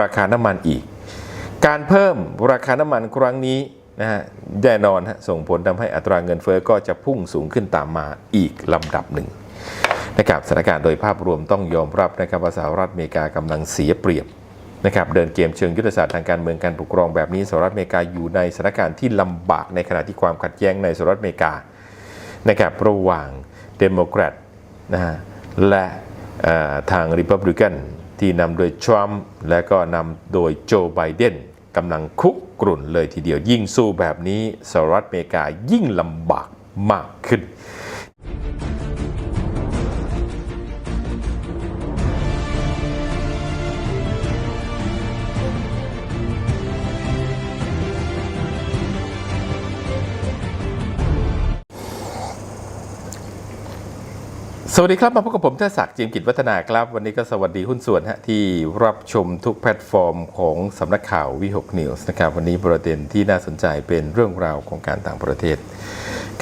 ราคาน้ำมันอีก การเพิ่มราคาน้ำมันครั้งนี้นะฮะแน่นอนฮะส่งผลทำให้อัตราเงินเฟ้อก็จะพุ่งสูงขึ้นตามมาอีกลำดับหนึ่งนะครับสถานการณ์โดยภาพรวมต้องยอมรับนะครับว่าสหรัฐอเมริกากำลังเสียเปรียบนะครับเดินเกมเชิงยุทธศาสตร์ทางการเมืองการปกครองแบบนี้สหรัฐอเมริกาอยู่ในสถานการณ์ที่ลำบากในขณะที่ความขัดแย้งในสหรัฐอเมริกานะครับระหว่างเดโมแครตนะฮะและทางริพับลิกัน ที่นำโดยทรัมป์และก็นำโดยโจไบเดนกำลังคุกกรุ่นเลยทีเดียวยิ่งสู้แบบนี้สหรัฐอเมริกายิ่งลำบากมากขึ้น สวัสดีครับ มาพบกับผมเทศศักดิ์จิมกิจวัฒนาครับ วันนี้ก็สวัสดีหุ้นส่วนฮะที่รับชมทุกแพลตฟอร์มของสำนักข่าววิหกนิวส์นะครับวันนี้ประเด็นที่น่าสนใจเป็นเรื่องราวของการต่างประเทศ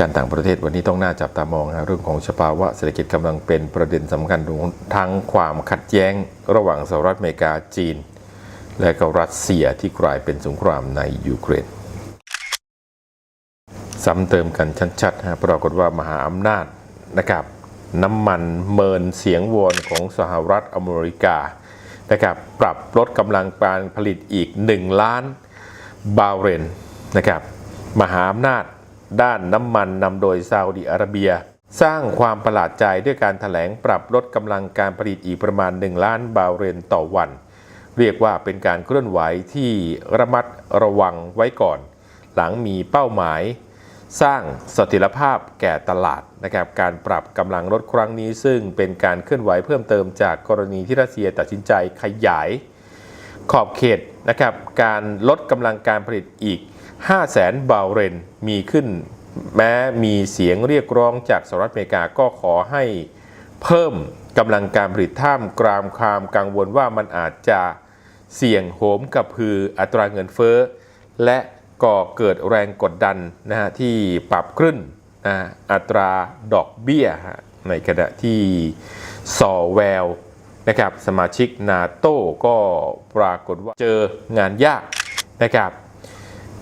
การต่างประเทศวันนี้ต้องน่าจับตามองนะเรื่องของสภาวะเศรษฐกิจกำลังเป็นประเด็นสำคัญทั้งความขัดแย้งระหว่างสหรัฐอเมริกาจีน และก็รัสเซียที่กลายเป็นสงครามในยูเครนซ้ำเติมกันชัดๆฮะปรากฏว่ามหาอำนาจนะครับ น้ำมันเมินเสียงโวนของสหรัฐอเมริกานะครับปรับลดกำลังการผลิตอีก 1 ล้านบาร์เรลนะครับมหาอำนาจด้านน้ำมันนำโดยซาอุดิอาระเบีย สร้างความประหลาดใจด้วยการถแถลงปรับลดกำลังการผลิตอีกประมาณ 1 ล้านบาร์เรลต่อวัน เรียกว่าเป็นการเคลื่อนไหวที่ระมัดระวังไว้ก่อน หลังมีเป้าหมาย สร้างสถิรภาพแก่ตลาดนะครับการปรับกำลังลดครั้งนี้ ซึ่งเป็นการเคลื่อนไหวเพิ่มเติมจากกรณีที่รัสเซียตัดสินใจขยาย ขอบเขตนะครับการลดกำลังการผลิตอีก 5 0 0แสนบาร์เรนมีขึ้น แม้มีเสียงเรียกร้องจากสหรัฐอเมริกาก็ขอให้เพิ่มกำลังการผลิตท่ามกลางความกังวลว่ามันอาจจะเสี่ยงโหมกับพืออัตราเงินเฟ้อและ ก่อเกิดแรงกดดันนะฮะที่ปรับขึ้นนะอัตราดอกเบี้ย ในขณะที่ซอแววนะครับสมาชิกนาโต้ก็ปรากฏว่าเจองานยากนะครับ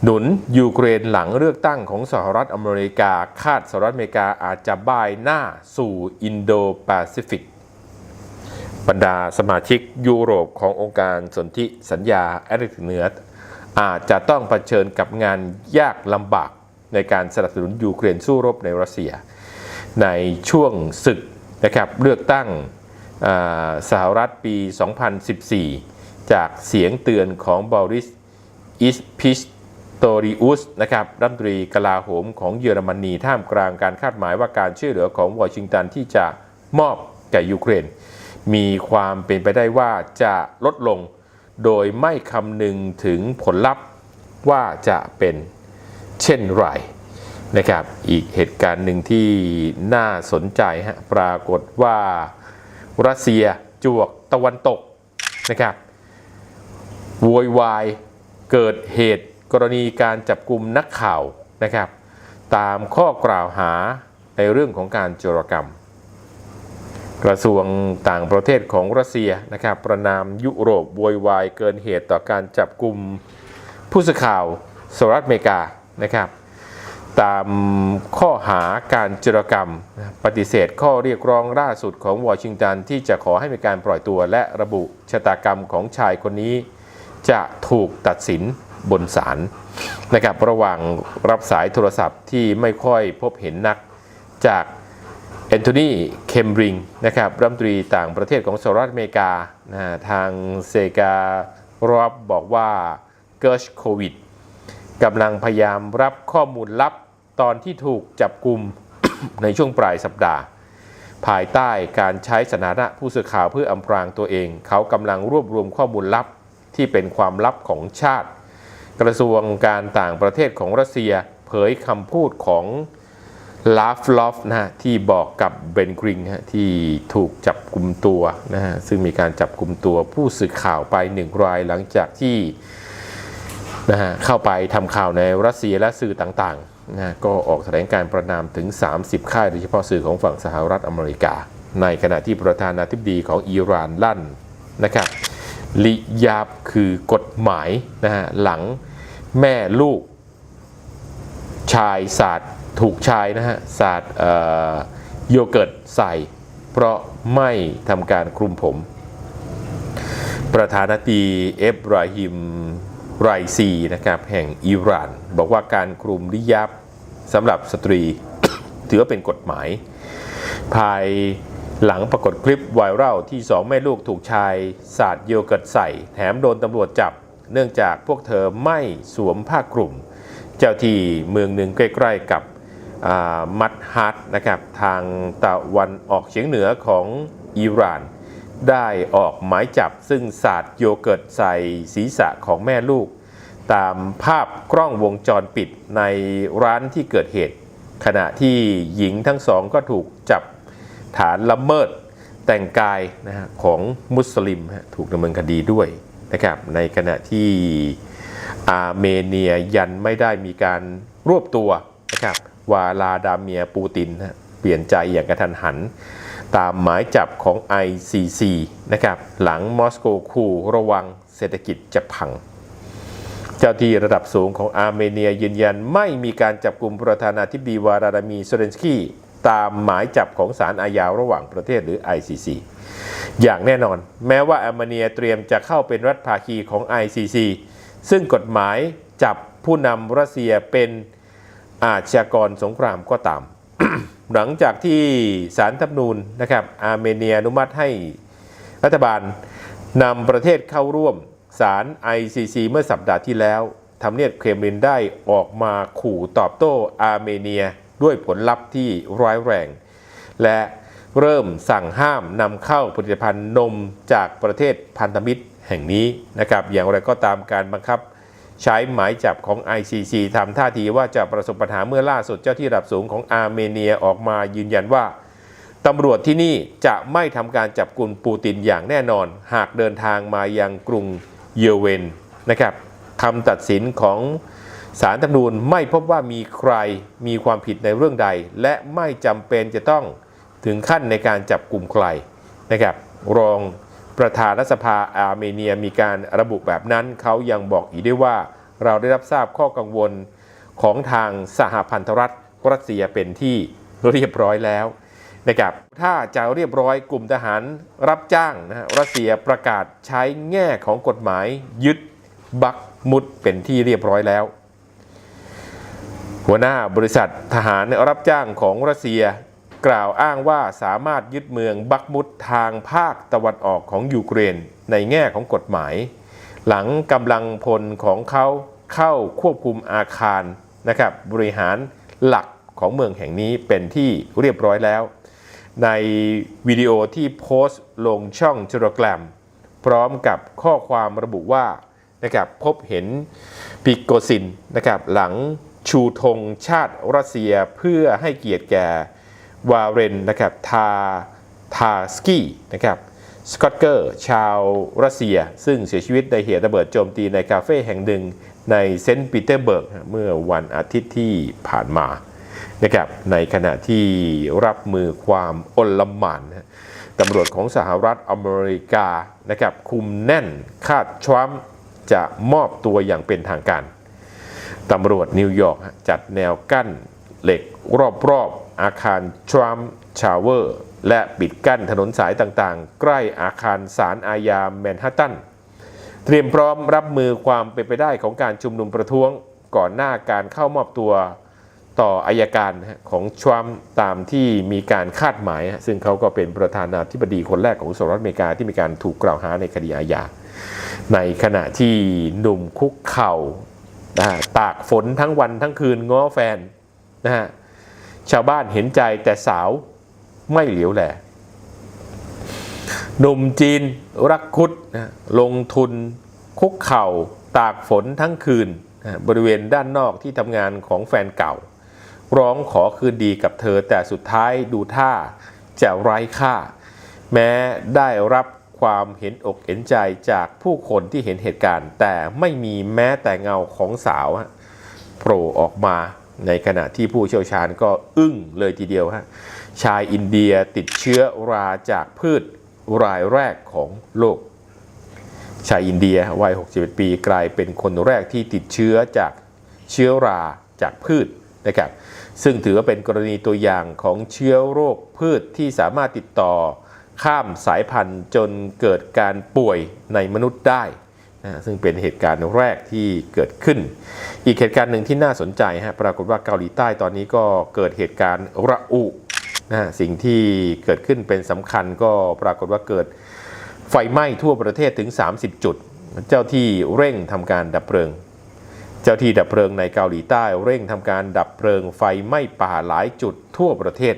หนุนยูเครนหลังเลือกตั้งของสหรัฐอเมริกา คาดสหรัฐอเมริกาอาจจะบายหน้าสู่อินโดแปซิฟิกบรรดาสมาชิกยุโรปขององค์การสนธิสัญญาแอตแลนติกเหนือ อาจจะต้องเผชิญกับงานยากลำบากในการสนับสนุนยูเครนสู้รบในรัสเซีย ในช่วงศึกนะครับเลือกตั้งสหรัฐปี 2014 จากเสียงเตือนของบอริสอิสพิสโตริอุสนะครับรัฐมนตรีกลาโหมของเยอรมนีท่ามกลางการคาดหมายว่าการช่วยเหลือของวอชิงตันที่จะมอบแก่ยูเครน มีความเป็นไปได้ว่าจะลดลง โดยไม่คำนึงถึงผลลัพธ์ว่าจะเป็นเช่นไรนะครับ อีกเหตุการณ์หนึ่งที่น่าสนใจฮะปรากฏว่ารัสเซียจวกตะวันตกนะครับโวยวายเกิดเหตุกรณีการจับกลุ่มนักข่าวนะครับ ตามข้อกล่าวหาในเรื่องของการโจรกรรม กระทรวงต่างประเทศของรัสเซียนะครับประนามยุโรปโวยวายเกินเหตุต่อการจับกลุ่มผู้สื่อข่าวสหรัฐอเมริกานะครับตามข้อหาการจรกรรม ปฏิเสธข้อเรียกร้องล่าสุดของวอชิงตันที่จะขอให้มีการปล่อยตัวและระบุชะตากรรมของชายคนนี้จะถูกตัดสินบนศาลนะครับระหว่างรับสายโทรศัพท์ที่ไม่ค่อยพบเห็นนักจาก อนโทนีเคมบริงนะครับรัฐมนตรีต่างประเทศของสหรัฐอเมริกานะทางเซการอบบอกว่าเกิร์ชโควิดกำลังพยายามรับข้อมูลลับตอนที่ถูกจับกลุ่ม ในช่วงปลายสัปดาห์ ภายใต้การใช้สถานะผู้สื่อข่าวเพื่ออำพรางตัวเอง เขากำลังรวบรวมข้อมูลลับที่เป็นความลับของชาติ กระทรวงการต่างประเทศของรัสเซียเผยคำพูดของ ลาฟลอฟนะฮะที่บอกกับเบนกริงฮะที่ถูกจับกลุ่มตัวนะฮะซึ่งมีการจับกลุ่มตัวผู้สื่อข่าวไปหนึ่งรายหลังจากที่นะฮะเข้าไปทำข่าวในรัสเซียและสื่อต่างๆนะะก็ออกแถลงการประนามถึง 30 ค่ายโดยเฉพาะสื่อของฝั่งสหรัฐอเมริกา ในขณะที่ประธานาธิบดีของอิหร่านลั่นนะครับลิยาบคือกฎหมายนะฮะหลังแม่ลูก ชายสาด ถูกชายนะฮะสาดโยเกิร์ตใส่ เพราะไม่ทำการคลุมผม ประธานาธิบดีเอบราฮิมไรซีนะครับแห่งอิหร่าน บอกว่าการคลุมลิยับสำหรับสตรี ถือว่าเป็นกฎหมาย ภายหลังปรากฏคลิปไวรัลที่สองแม่ลูกถูกชายสาดโยเกิร์ตใส่ แถมโดนตำรวจจับ เนื่องจากพวกเธอไม่สวมผ้าคลุม เจ้าที่เมืองหนึ่งใกล้ ๆ กับ มัดฮัตนะครับทางตะวันออกเฉียงเหนือของอิหร่าน ได้ออกหมายจับซึ่งสาดโยเกิร์ตใส่ศีรษะของแม่ลูก ตามภาพกล้องวงจรปิดในร้านที่เกิดเหตุ ขณะที่หญิงทั้งสองก็ถูกจับฐานละเมิดแต่งกายนะฮะของมุสลิมถูกดำเนินคดีด้วยนะครับในขณะที่อาร์เมเนียยันไม่ได้มีการรวบตัวนะครับ วาลาดาเมียปูตินเปลี่ยนใจอย่างกระทันหัน ตามหมายจับของ ICC นะครับหลังมอสโกคูระวังเศรษฐกิจจะพัง เจ้าที่ระดับสูงของอาร์เมเนียยืนยันไม่มีการจับกลุ่มประธานาธิบดีวาราดามีโซเรนสกี้ตามหมายจับของศาลอาญาระหว่างประเทศหรือ ICC อย่างแน่นอน แม้ว่าอาร์เมเนียเตรียมจะเข้าเป็นรัฐภาคีของ ICC ซึ่งกฎหมายจับผู้นำรัสเซียเป็น อาชญากรสงครามก็ตาม หลังจากที่สารทับนูนนะครับอาร์เมเนียอนุมัติให้รัฐบาลนำประเทศเข้าร่วมศาล ICC เมื่อสัปดาห์ที่แล้วทำเนียบเครมลินได้ออกมาขู่ตอบโต้อาร์เมเนียด้วยผลลัพธ์ที่ร้ายแรง และเริ่มสั่งห้ามนำเข้าผลิตภัณฑ์นมจากประเทศพันธมิตรแห่งนี้นะครับ อย่างไรก็ตามการบังคับ ใช้หมายจับของ ICC ทำท่าทีว่าจะประสบปัญหาเมื่อล่าสุดเจ้าที่ระดับสูงของอาร์เมเนียออกมายืนยันว่าตำรวจที่นี่จะไม่ทำการจับกุมปูตินอย่างแน่นอน หากเดินทางมายังกรุงเยเวนนะครับคำตัดสินของศาลธรรมนูญไม่พบว่ามีใครมีความผิดในเรื่องใด และไม่จำเป็นจะต้องถึงขั้นในการจับกลุ่มใครนะครับรอง ประธานรัฐสภาอาร์เมเนียมีการระบุแบบนั้น เขายังบอกอีกด้วยว่าเราได้รับทราบข้อกังวลของทางสหพันธรัฐรัสเซียเป็นที่เรียบร้อยแล้วนะครับถ้าจะเรียบร้อยกลุ่มทหารรับจ้างนะฮะรัสเซียประกาศใช้แง่ของกฎหมายยึดบักมุดเป็นที่เรียบร้อยแล้ว หัวหน้าบริษัททหารรับจ้างของรัสเซีย กล่าวอ้างว่าสามารถยึดเมืองบักมุดทางภาคตะวันออกของยูเครนในแง่ของกฎหมาย หลังกำลังพลของเขาเข้าควบคุมอาคารนะครับบริหารหลักของเมืองแห่งนี้เป็นที่เรียบร้อยแล้ว ในวิดีโอที่โพสต์ลงช่องจรแกรม พร้อมกับข้อความระบุว่านะครับพบเห็นปิโกซินนะครับหลังชูธงชาติรัสเซียเพื่อให้เกียรติแก่ วาเรนนะครับทาทาสกี้นะครับสกอตเกอร์ชาวรัสเซีย ซึ่งเสียชีวิตในเหตุระเบิดโจมตีในคาเฟ่แห่งหนึ่งในเซนต์ปีเตอร์เบิร์กเมื่อวันอาทิตย์ที่ผ่านมานะครับในขณะที่รับมือความอลหม่านตำรวจของสหรัฐอเมริกานะครับคุมแน่นคาดทรัมป์จะมอบตัวอย่างเป็นทางการตำรวจนิวยอร์กจัดแนวกั้นเหล็กรอบๆ อาคารทรัมป์ชาวเวอร์ และปิดกั้นถนนสายต่างๆ ใกล้อาคารศาลอาญาแมนฮัตตัน เตรียมพร้อมรับมือความเป็นไปได้ของการชุมนุมประท้วงก่อนหน้าการเข้ามอบตัวต่ออายการของทรัมป์ตามที่มีการคาดหมาย ซึ่งเขาก็เป็นประธานาธิบดีคนแรกของสหรัฐอเมริกาที่มีการถูกกล่าวหาในคดีอาญา ในขณะที่หนุ่มคุกเข่าตากฝนทั้งวันทั้งคืนง้อแฟนนะฮะ ชาวบ้านเห็นใจแต่สาวไม่เหลียวแลหนุ่มจีนรักคุดนะลงทุนคุกเข่าตากฝนทั้งคืนนะบริเวณด้านนอกที่ทำงานของแฟนเก่า ร้องขอคืนดีกับเธอแต่สุดท้ายดูท่าจะไร้ค่า แม้ได้รับความเห็นอกเห็นใจจากผู้คนที่เห็นเหตุการณ์ แต่ไม่มีแม้แต่เงาของสาวโผล่ออกมา ในขณะที่ผู้เชี่ยวชาญก็อึ้งเลยทีเดียวฮะชายอินเดียติดเชื้อราจากพืชรายแรกของโลก ชายอินเดียวัย 61 ปีกลายเป็นคนแรกที่ติดเชื้อจากเชื้อราจากพืชนะครับซึ่งถือว่าเป็นกรณีตัวอย่างของเชื้อโรคพืชที่สามารถติดต่อข้ามสายพันธุ์จนเกิดการป่วยในมนุษย์ได้ นะซึ่งเป็นเหตุการณ์แรกที่เกิดขึ้น อีกเหตุการณ์หนึ่งที่น่าสนใจฮะปรากฏว่าเกาหลีใต้ตอนนี้ก็เกิดเหตุการณ์ระอุนะสิ่งที่เกิดขึ้นเป็นสำคัญก็ปรากฏว่าเกิดไฟไหม้ทั่วประเทศถึง 30 จุด เจ้าที่เร่งทำการดับเพลิง เจ้าที่ดับเพลิงในเกาหลีใต้เร่งทำการดับเพลิงไฟไหม้ป่าหลายจุดทั่วประเทศ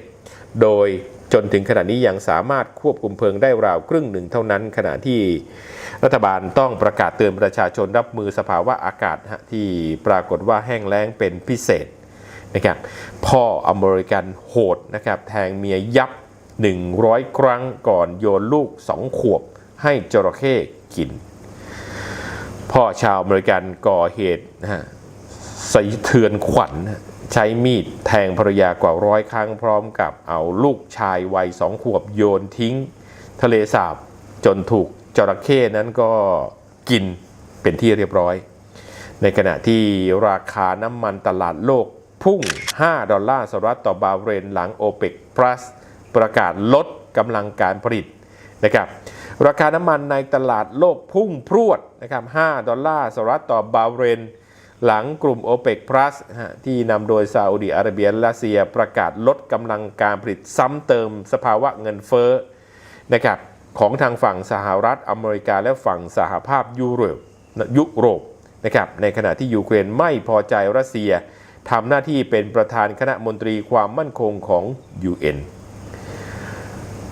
โดย จนถึงขณะนี้ยังสามารถควบคุมเพลิงได้ราวครึ่งหนึ่งเท่านั้น ขณะที่รัฐบาลต้องประกาศเตือนประชาชนรับมือสภาวะอากาศที่ปรากฏว่าแห้งแล้งเป็นพิเศษนะครับพ่ออเมริกันโหดนะครับแทงเมียยับ 100 ครั้งก่อนโยนลูก 2 ขวบ ให้จระเข้กิน พ่อชาวอเมริกันก่อเหตุนะฮะสะเทือนขวัญนะ ใช้มีดแทงภรรยากว่าร้อยครั้งพร้อมกับเอาลูกชายวัยสองขวบโยนทิ้ง ทะเลสาบจนถูกจระเข้นั้นก็กินเป็นที่เรียบร้อย ในขณะที่ราคาน้ำมันตลาดโลกพุ่ง 5 ดอลลาร์สหรัฐต่อบาเรนหลัง o p e c Plus ประกาศลดกำลังการผลิตนะครับราคาน้ำมันในตลาดโลกพุ่งพรวดนะครับ 5 ดอลลาร์สหรัฐต่อบาเรน หลังกลุ่ม o p e c Plus ที่นำโดยซาอุดิอาระเบียและรัสเซียประกาศลดกำลังการผลิตซ้ำเติมสภาวะเงินเฟ้อนะครับของทางฝั่งสหรัฐอเมริกาและฝั่งสหภาพยุโรปยุโรปนะครับในขณะที่ยูเครนไม่พอใจรัสเซียทำหน้าที่เป็นประธานคณะมนตรีความมั่นคงของ UN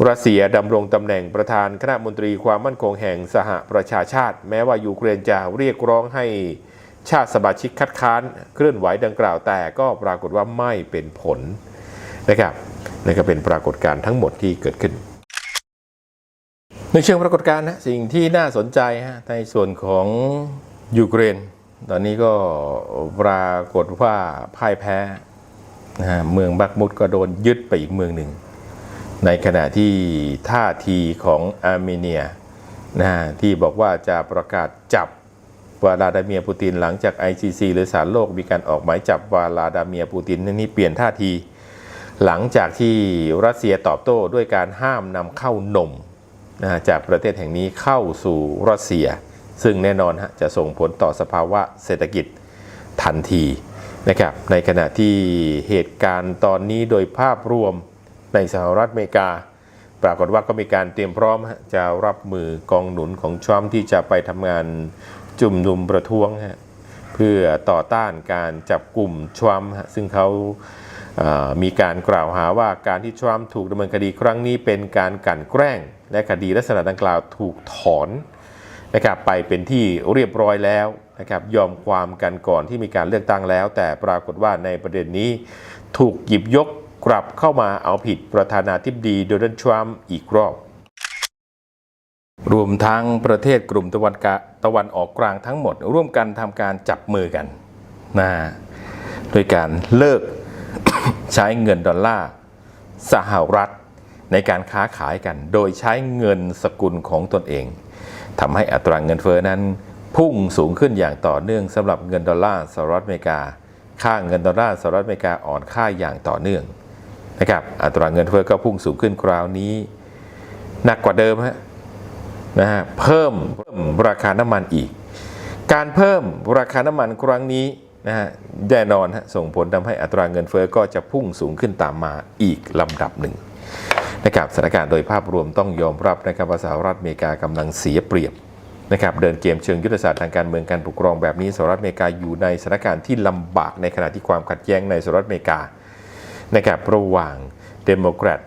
รัสเซียดำรงตำแหน่งประธานคณะมนตรีความมั่นคงแห่งสหประชาชาติ แม้ว่ายูเครนจะเรียกร้องให้ ชาติสมาชิกคัดค้านเคลื่อนไหวดังกล่าวแต่ก็ปรากฏว่าไม่เป็นผลนะครับนี่ก็เป็นปรากฏการณ์ทั้งหมดที่เกิดขึ้น ในเชิงปรากฏการณ์นะสิ่งที่น่าสนใจฮะในส่วนของยูเครน ตอนนี้ก็ปรากฏว่าพ่ายแพ้นะฮะเมืองบักมุดก็โดนยึดไปอีกเมืองหนึ่ง ในขณะที่ท่าทีของอาร์เมเนียนะฮะที่บอกว่าจะประกาศจับ วลาดาเมียปูตินหลังจาก ICC หรือศาลโลกมีการออกหมายจับวลาดาเมียปูตินนี่เปลี่ยนท่าที หลังจากที่รัสเซียตอบโต้ด้วยการห้ามนำเข้านมนะจากประเทศแห่งนี้เข้าสู่รัสเซีย ซึ่งแน่นอนฮะจะส่งผลต่อสภาวะเศรษฐกิจทันทีนะครับในขณะที่เหตุการณ์ตอนนี้โดยภาพรวมในสหรัฐอเมริกา ปรากฏว่าก็มีการเตรียมพร้อมจะรับมือกองหนุนของทรัมป์ที่จะไปทำงาน จุ่มนุมประท้วงฮะเพื่อต่อต้านการจับกลุ่มทรัมฮะซึ่งเขาเอ่อมีการกล่าวหาว่าการที่ทรัมถูกดำเนินคดีครั้งนี้เป็นการกั่นแกล้ง และคดีลักษณะดังกล่าวถูกถอนนะครับไปเป็นที่เรียบร้อยแล้วนะครับยอมความกันก่อนที่มีการเลือกตั้งแล้ว แต่ปรากฏว่าในประเด็นนี้ถูกหยิบยกกลับเข้ามาเอาผิดประธานาธิบดีโดนัลด์ทรัมป์อีกรอบ รวมทั้งประเทศกลุ่มตะวันกะตะวันออกกลางทั้งหมด ร่วมกันทำการจับมือกันนะโดยการเลิกใช้เงินดอลลาร์สหรัฐในการค้าขายกัน โดยใช้เงินสกุลของตนเองทำให้อัตราเงินเฟ้อนั้น พุ่งสูงขึ้นอย่างต่อเนื่องสำหรับเงินดอลลาร์สหรัฐอเมริกา ค่าเงินดอลลาร์สหรัฐอเมริกาอ่อนค่าอย่างต่อเนื่องนะครับอัตราเงินเฟ้อก็พุ่งสูงขึ้นคราวนี้หนักกว่าเดิมฮะ นะฮะเพิ่มเพิ่มราคาน้ำมันอีก การเพิ่มราคาน้ำมันครั้งนี้นะฮะแน่นอนฮะส่งผลทำให้อัตราเงินเฟ้อก็จะพุ่งสูงขึ้นตามมาอีกลำดับหนึ่งนะครับสถานการณ์โดยภาพรวมต้องยอมรับนะครับว่าสหรัฐอเมริกากำลังเสียเปรียบนะครับเดินเกมเชิงยุทธศาสตร์ทางการเมืองการปกครองแบบนี้สหรัฐอเมริกาอยู่ในสถานการณ์ที่ลำบากในขณะที่ความขัดแย้งในสหรัฐอเมริกานะครับระหว่างเดโมแครต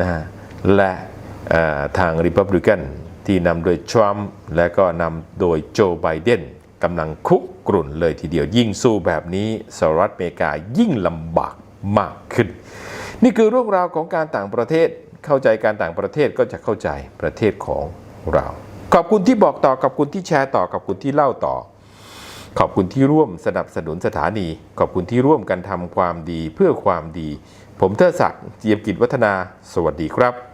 นะฮะและทางริพับลิกัน ที่นำโดยทรัมป์และก็นำโดยโจไบเดนกำลังคุกกรุ่นเลยทีเดียวยิ่งสู้แบบนี้สหรัฐอเมริกายิ่งลำบากมากขึ้น นี่คือเรื่องราวของการต่างประเทศเข้าใจการต่างประเทศก็จะเข้าใจประเทศของเรา ขอบคุณที่บอกต่อขอบคุณที่แชร์ต่อขอบคุณที่เล่าต่อ ขอบคุณที่ร่วมสนับสนุนสถานี ขอบคุณที่ร่วมกันทำความดีเพื่อความดี ผมเทดศักดิ์เจียมกิจวัฒนา สวัสดีครับ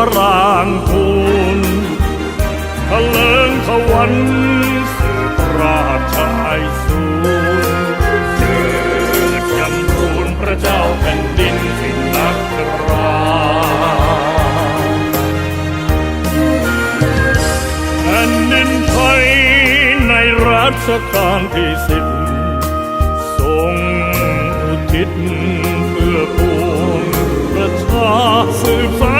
รวรางคูณทะเลิงทวันสืบราชไอสูรเจิดยำทูลพระเจ้าแผ่นดินสินักราแผ่นดินไทยในรัชกาลที่สิบทรงอุทิศเพื่อปวงประชาสืบสารง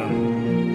ง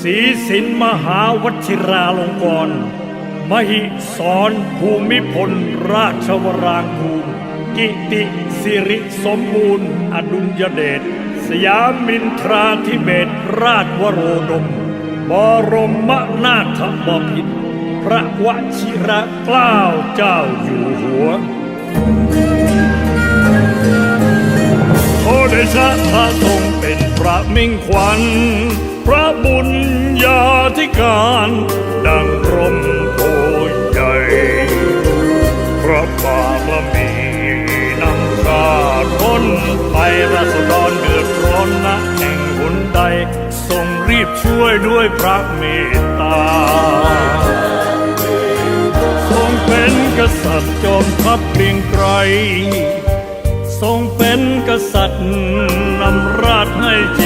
ศรีสินมหาวชิราลงกรณมหิสรภูมิพล ราชวรางคูลกิติสิริสมบูรณ์ อดุลยเดชสยามินทราธิเบศรราชวโรดม บรมนาถบพิตรพระวชิระเกล้าเจ้าอยู่หัวโอเดชะพระทรงเป็นพระมิ่งขวัญ พระบุญญาธิการ ดังร่มโพใหญ่พระบารมีนำข้าร้นไปราษฎรเดือดร้อนนะแห่งหนใด ทรงรีบช่วยด้วยพระเมตตา ทรงเป็นกษัตริย์จอมทัพเกรียงไกรทรงเป็นกษัตริย์นำราชให้จิตอา